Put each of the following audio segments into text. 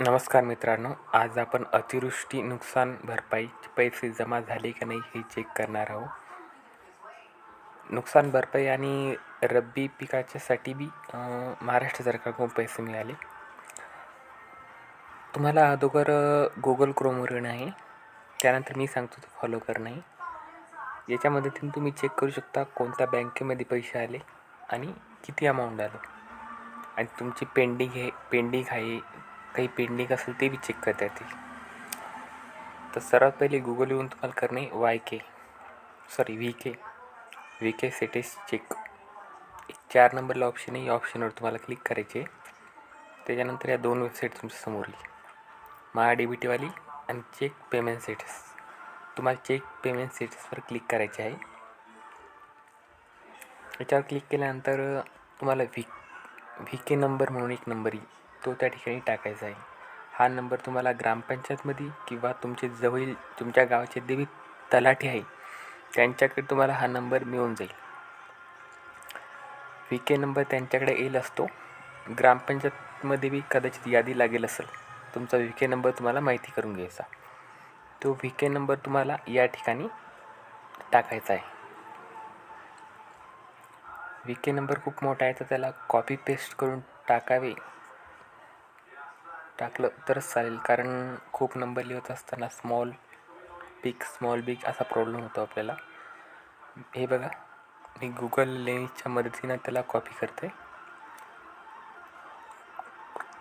नमस्कार मित्रांनो आज आपण अतिवृष्टी नुकसान भरपाईचे पैसे जमा झाले का नाही हे चेक करणार आहोत. नुकसान भरपाई आणि रब्बी पिकाच्यासाठी बी महाराष्ट्र सरकारकडून पैसे मिळाले. तुम्हाला अगोदर गुगल क्रोमवर येणं आहे. त्यानंतर मी सांगतो तो फॉलो करणं. आहे याच्या मदतीने तुम्ही चेक करू शकता कोणत्या बँकेमध्ये पैसे आले आणि किती अमाऊंट आलं. आणि तुमची पेंडिंग हे पेंडिंग आहे काही पेंडिंग असेल ते बी चेक करता येतील. तर सर्वात पहिले गुगल येऊन तुम्हाला करणे Y K sorry V K V K सेटेस check एक चार नंबरला ऑप्शन आहे. या ऑप्शनवर तुम्हाला क्लिक करायचे. आहे. त्याच्यानंतर या दोन वेबसाईट तुमच्यासमोर येईल. महा डी बी टीवाली आणि चेक पेमेंट सेटस तुम्हाला चेक पेमेंट स्टेटसवर क्लिक करायचे आहे. याच्यावर क्लिक केल्यानंतर तुम्हाला व्ही व्ही के नंबर म्हणून एक नंबर येईल. तो त्या ठिकाणी टाकायचा आहे. हा नंबर तुम्हाला ग्रामपंचायतमध्ये किंवा तुमचे जवळील तुमच्या गावाचे देवी तलाठी आहे त्यांच्याकडे तुम्हाला हा नंबर मिळून जाईल. व्ही के नंबर त्यांच्याकडे येईल असतो. ग्रामपंचायतमध्ये बी कदाचित यादी लागेल असेल. तुमचा व्ही के नंबर तुम्हाला माहिती करून घ्यायचा. तो व्ही के नंबर तुम्हाला या ठिकाणी टाकायचा आहे. व्ही के नंबर खूप मोठा आहे तर त्याला कॉपी पेस्ट करून टाकावे. टाकलं तरच चालेल. कारण खूप नंबर लिहित असताना स्मॉल बिग स्मॉल बिग असा प्रॉब्लेम होतो आपल्याला. हे बघा मी गुगल लेन्सच्या मदतीनं त्याला कॉपी करते.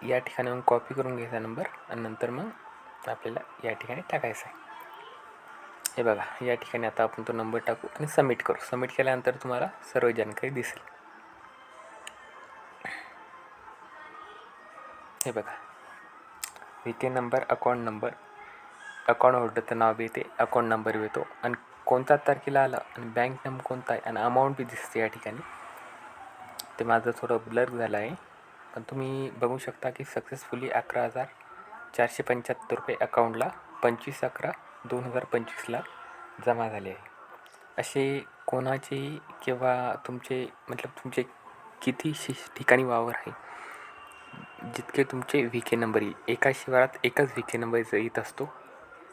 या ठिकाणी मग कॉपी करून घ्यायचा नंबर आणि नंतर मग आपल्याला या ठिकाणी टाकायचा आहे. हे बघा या ठिकाणी आता आपण तो नंबर टाकू आणि सबमिट करू. सबमिट केल्यानंतर तुम्हाला सर्व जानकारी दिसेल. हे बघा V number account number account होल्डरचं नाव येते अकाउंट नंबर येतो. आणि कोणत्या तारखेला आलं आणि बँक नेम कोणता आहे आणि अमाऊंट बी दिसते या ठिकाणी ते माझं थोडं ब्लर झालं आहे. पण तुम्ही बघू शकता की सक्सेसफुली अकरा हजार चारशे पंच्याहत्तर रुपये अकाउंटला पंचवीस अकरा दोन हजार पंचवीसला जमा झाले आहे. असे कोणाचे किंवा तुमचे मतलब तुमचे किती शि ठिकाणी वावर आहे? जितके तुमचे व्ही के नंबर येईल एका शिवारात एकच व्ही के नंबर येत असतो.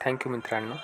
थँक्यू मित्रांनो.